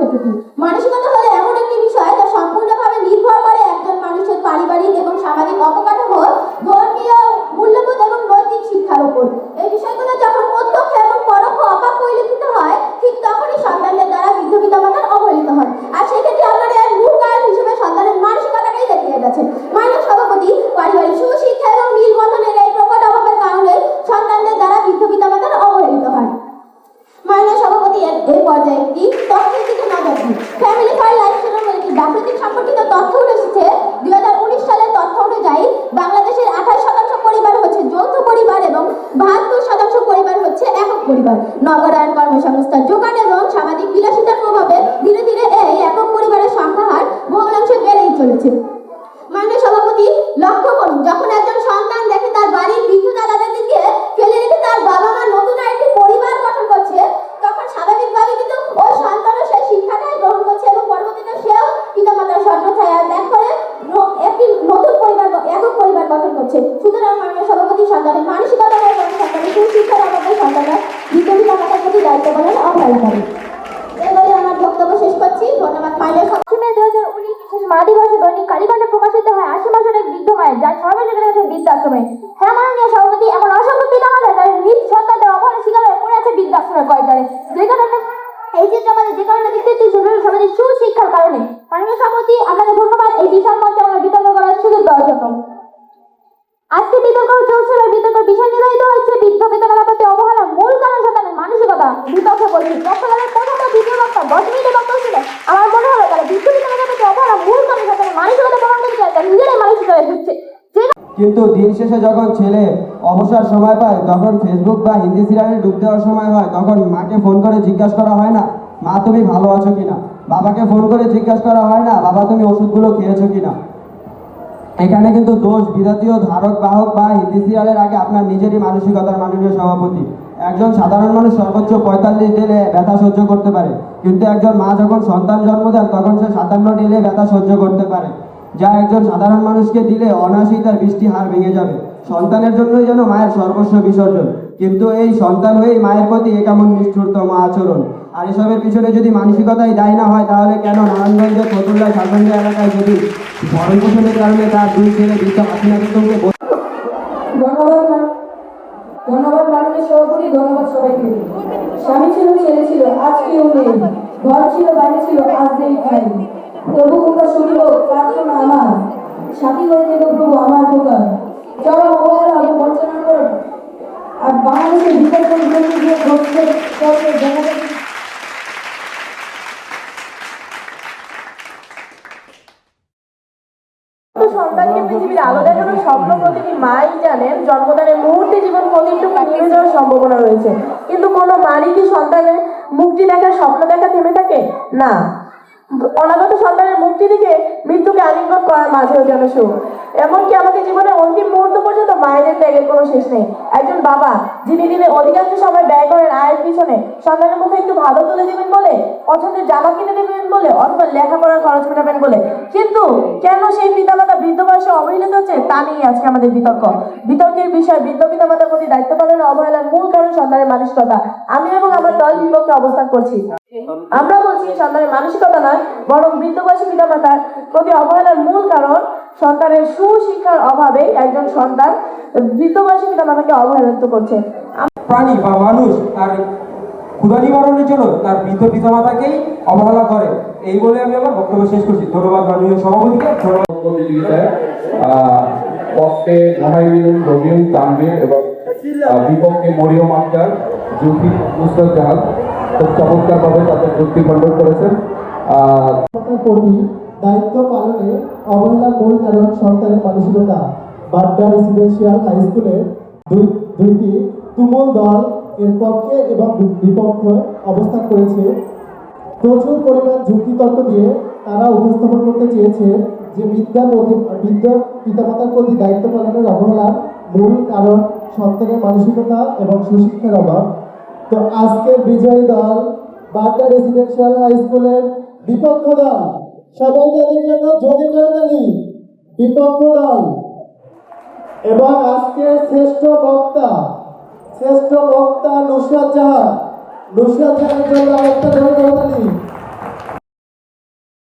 ক্ষেত্রটি মানসিকতা হলো এমন একটি বিষয় যা সম্পূর্ণভাবে নির্ভর করে একজন মানুষের পারিবারিক এবং সামাজিক অবকাঠামো ধর্মীয় মূল্যবোধ এবং নৈতিক শিক্ষার উপর এই বিষয়গুলো যখন প্রত্যক্ষ এবং পরোক্ষ অবাক পরিলক্ষিত হয় ঠিক তখনই সন্তানদের দ্বারা বৃদ্ধ পিতামাতার অবহেলিত হয় আর সেক্ষেত্রে আপনারা এর মূল কারণ হিসেবে সন্তানের মানসিকতাকেই দেখিয়ে গেছেন মানব সভাপতি পারিবারিক সুশিক্ষা এবং মিলবন্ধনের এই প্রকট অভাবের কারণে সন্তানদের দ্বারা বৃদ্ধ পিতামাতার অবহেলিত হয় মাইনা সভাপতি এর এই পর্যায়ে একটি তথ্যের দিকে নজর দিন ফ্যামিলি ফাইল লাইফ নামের একটি ডাক্তারিক সম্পর্কিত তথ্য উঠে এসেছে দুই হাজার উনিশ সালের তথ্য অনুযায়ী বাংলাদেশের আঠাশ শতাংশ পরিবার হচ্ছে যৌথ পরিবার এবং বাহাত্তর শতাংশ পরিবার হচ্ছে একক পরিবার। নগরায়ণ কর্মসংস্থান যোগান এবং সামাজিক বিলাসিতার প্রভাবে ধীরে ধীরে এই একক পরিবারের সংখ্যা হার বহুলাংশে বেড়েই চলেছে। মাননীয় সভাপতি, লক্ষ্য করুন, যখন একজন সন্তান দেখে তার বাড়ির বৃদ্ধ দাদাদেরকে ফেলে রেখে তার বাবা মা নতুন আরেকটি পরিবার গঠন করছে, তখন স্বাভাবিকভাবে কিন্তু ওই সন্তানও সেই শিক্ষাটাই গ্রহণ করছে এবং পরবর্তীতে সেও পিতামাতার স্বর্ণ ত্যাগ করে একটি নতুন পরিবার একক পরিবার গঠন করছে। সুতরাং মাননীয় সভাপতি, সন্তানের মানসিকতা সন্তানের সুশিক্ষার দায়িত্ব পালন অবহেলা করে এবারে আমার বক্তব্য শেষ করছি। ধন্যবাদ মাইনের পশ্চিমে দু হাজার উনিশ বিশেষ মা দিবসে দৈনিক কালীকণ্ঠে প্রকাশিত হয় আশি বছরের এক বৃদ্ধ মায়ের যার সর্বশেষ রয়েছে বৃদ্ধাশ্রমে। হ্যাঁ মাননীয় সভাপতি এমন অসংখ্য পিতা মাতা নিজ সন্তানদের অবহেলা শিকার হয়ে পড়ে আছে বৃদ্ধাশ্রমের কয়টারে যে কারণে এই চিত্র আমাদের যে কারণে দেখতে সেটা সমাজের সুশিক্ষার কারণে। মাননীয় সভাপতি আপনাকে ধন্যবাদ এই বিশাল কিন্তু দিন শেষে যখন ছেলে অবসর সময় পায়, তখন ফেসবুক বা হিন্দি সিরিয়ালে ডুব দেওয়ার সময় হয়, তখন মাকে ফোন করে জিজ্ঞাসা করা হয় না, মা, তুমি ভালো আছো কিনা? বাবাকে ফোন করে জিজ্ঞাসা করা হয় না, বাবা, তুমি ওষুধগুলো খেয়েছো কিনা? এখানে কিন্তু দোষ বিজাতীয় ধারক, বাহক বা হিন্দি সিরিয়ালের আগে আপনার নিজেরই মানসিকতার মাননীয় সভাপতি। একজন সাধারণ মানুষ সর্বোচ্চ পঁয়তাল্লিশ দিলে ব্যথা সহ্য করতে পারে, কিন্তু একজন মা যখন সন্তান জন্ম দেন, তখন সে সাতান্ন দিলে ব্যথা সহ্য করতে পারে। যা একজন সাধারণ মানুষকে দিলে অনায়াসেই তার বৃষ্টি হার ভেঙে যাবে। সন্তানের জন্যই যেন মায়ের সর্বস্ব বিসর্জন। কিন্তু এই সন্তান হয়েই মায়ের প্রতি এ কেমন নিষ্ঠুরতম আচরণ? আর এসবের পিছনে যদি মানসিকতাই দায়ী না হয়, তাহলে কেন নারায়ণগঞ্জের ফতুল্লা ঝাড়খণ্ডের এলাকায় যদি ভরণ পোষণের কারণে তার দুই ছেলে বৃদ্ধ হাসিনা বেগমকে ধন্যবাদ মাননীয় সভাপতি, ধন্যবাদ সবাইকে। স্বামী ছিল, ছেলে ছিল নেই। ঘর ছিল, বাড়ি ছিল, আজ নেই প্রভু কথা শুনিব, প্রার্থনা আমার, সাথী হয়ে দেব প্রভু আমার খোকা চলো অবহেলা বঞ্চনা কর, আর বাংলাদেশের বিকল্প বিকল্প যে ঘটছে দেখা সন্তানকে পৃথিবীর আলো দেখানোর স্বপ্ন প্রতিটি মাই জানেন, জন্মদানের মুহূর্তে জীবন প্রদীপটুকু নেমে যাওয়ার সম্ভাবনা রয়েছে। কিন্তু কোনো মারই কি সন্তানের মুক্তি দেখার স্বপ্ন দেখা থেমে থাকে? না। অনাগত সন্তানের মুক্তি দিকে মৃত্যুকে আলিঙ্গন করার মাঝেও যেন সুখ এমনকি আমাকে জীবনের অন্তিম মুহূর্ত পর্যন্ত মায়েদের ত্যাগের কোনো শেষ নেই। একজন বাবা, যিনি দিনের অধিকাংশ সময় ব্যয় করেন আয়ের পিছনে, সন্তানের মুখে একটু ভালো তুলে দেবেন বলে, পছন্দের জামা কিনে দেবেন বলে, অথবা লেখাপড়ার খরচ মেটাবেন বলে। কিন্তু কেন সেই পিতামাতা বৃদ্ধ বয়সে অবহেলিত হচ্ছে, তা নিয়ে আজকে আমাদের বিতর্ক। বিতর্কের বিষয় বৃদ্ধ পিতামাতার প্রতি দায়িত্ব পালনের অবহেলার মূল কারণ সন্তানের মানসিকতা। আমি এবং আমার দল বিপক্ষে অবস্থান করছি। আমরা বলছি সন্তানের মানসিকতা নয় বরং বৃদ্ধ বয়সী পিতামাতার প্রতি অবহেলার মূল কারণ সন্তানের সুশিক্ষার অভাবে একজন সন্তান বৃদ্ধ বয়সী পিতামাতাকে অবহেলিত করছে। প্রাণী বা মানুষ তার ক্ষুধা নিবারণের জন্য তার বৃদ্ধ পিতামাতাকেই অবহেলা করে। এই বলে আমি আমার বক্তব্য শেষ করছি। ধন্যবাদ মাননীয় সভাপতিকে। ধন্যবাদ। প্রতিযোগিতায় আহ, পক্ষে মোহাইমিনুল রবিউল তানভীর এবং বিপক্ষে মরিয়ম আক্তার জুফি মুস্তক জাহাল খুব চমৎকারভাবে তাদের যুক্তি খণ্ডন করেছেন। কর্মী দায়িত্ব পালনে অবহেলার মূল কারণ সরকারের মানসিকতা, বাড্ডা রেসিডেন্সিয়াল হাই স্কুলের দুই, দুইটি তুমুল দল এর পক্ষে এবং বিপক্ষে অবস্থান করেছে। প্রচুর পরিমাণ যুক্তি তর্ক দিয়ে তারা উপস্থাপন করতে চেয়েছে যে বিদ্যা বিদ্যা পিতামাতার প্রতি দায়িত্ব পালনের অবহেলার মূল কারণ সন্তানের মানসিকতা এবং সুশিক্ষার অভাব। তো আজকের বিজয়ী দল বাড্ডা রেসিডেন্সিয়াল হাই স্কুলের বিপক্ষ দল। সবাই তাদের জন্য জোরে করতালি বিপক্ষ দল। এবং আজকের শ্রেষ্ঠ বক্তা শ্রেষ্ঠ বক্তা নুসরাত জাহান। নুসরাত জাহানের জন্য একটা জোরে করতালি